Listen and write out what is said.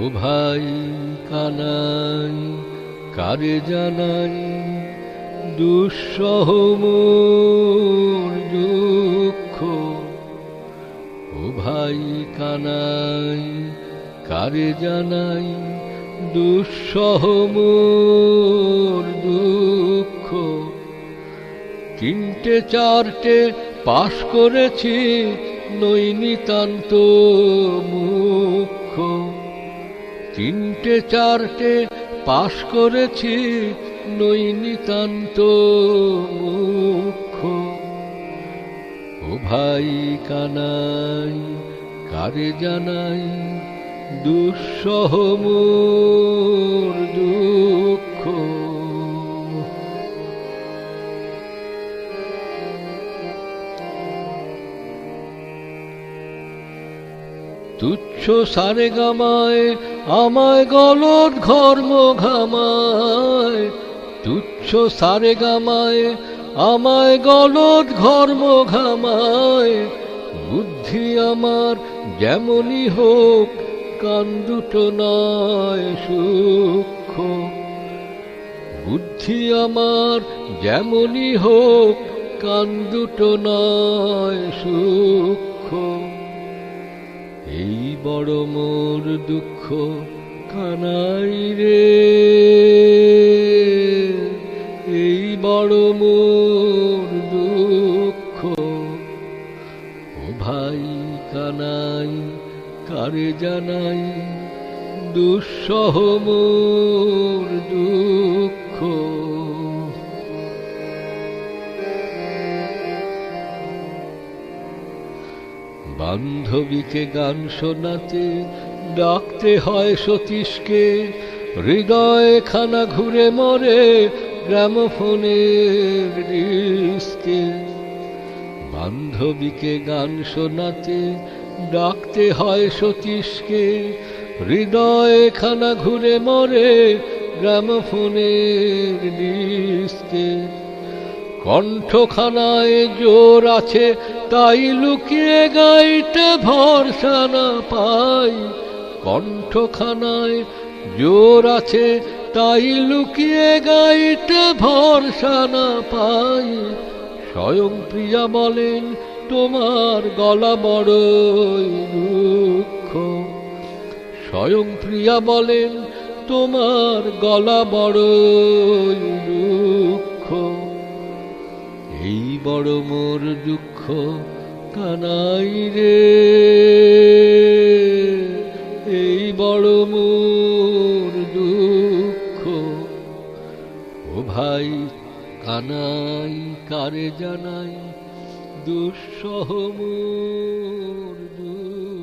ও ভাই কানাই, কারে জানাই, দুঃসহ দুঃখ। ও ভাই কানাই, কারে জানাই, দুঃসহ দুঃখ। তিনটে চারটে পাশ করেছি নৈনিতান্ত মুখ্য। তিনটে চারটে পাশ করেছি নৈনিতান্ত মুখ্য। ও ভাই কানাই, কারে জানাই দুঃসহ মোর দুঃখ। তুচ্ছ সারে গামায় আমায় গলদ ঘর্ম ঘামায় তুচ্ছ সারে গামায়, আমায় গলদ ঘর্ম ঘামায় বুদ্ধি আমার যেমনই হোক, কান দুটো নয় সূক্ষ্ম। বুদ্ধি আমার যেমনই হোক, কান দুটো নয় সূক্ষ্ম। বড় মোর দুঃখ কানাই রে। এই বড় মোর দুঃখ, ও ভাই কানাই, কারে জানাই দুঃসহ মোর দুঃখ? বান্ধবীকে গান শোনাতে ডাকতে হয় সতীশকে। হৃদয় খানা ঘুরে মরে গ্রামফোনের বান্ধবীকে গান শোনাতে ডাকতে হয় সতীশকে। হৃদয় খানা ঘুরে মরে গ্রামফোনের কণ্ঠখানায় জোর আছে, তাই লুকিয়ে গাইতে ভরসা না পাই। কণ্ঠখানায় জোর আছে, তাই লুকিয়ে গাইতে ভরসা না পাই। স্বয়ং প্রিয়া বলেন, তোমার গলা বড়ই দুঃখ স্বয়ং প্রিয়া বলেন, তোমার গলা বড়ই দুঃখ বড় মোর দুঃখ কানাই রে। এই বড় মোর দুঃখ, ও ভাই কানাই, কারে জানাই দুঃসহ মোর দুঃখ?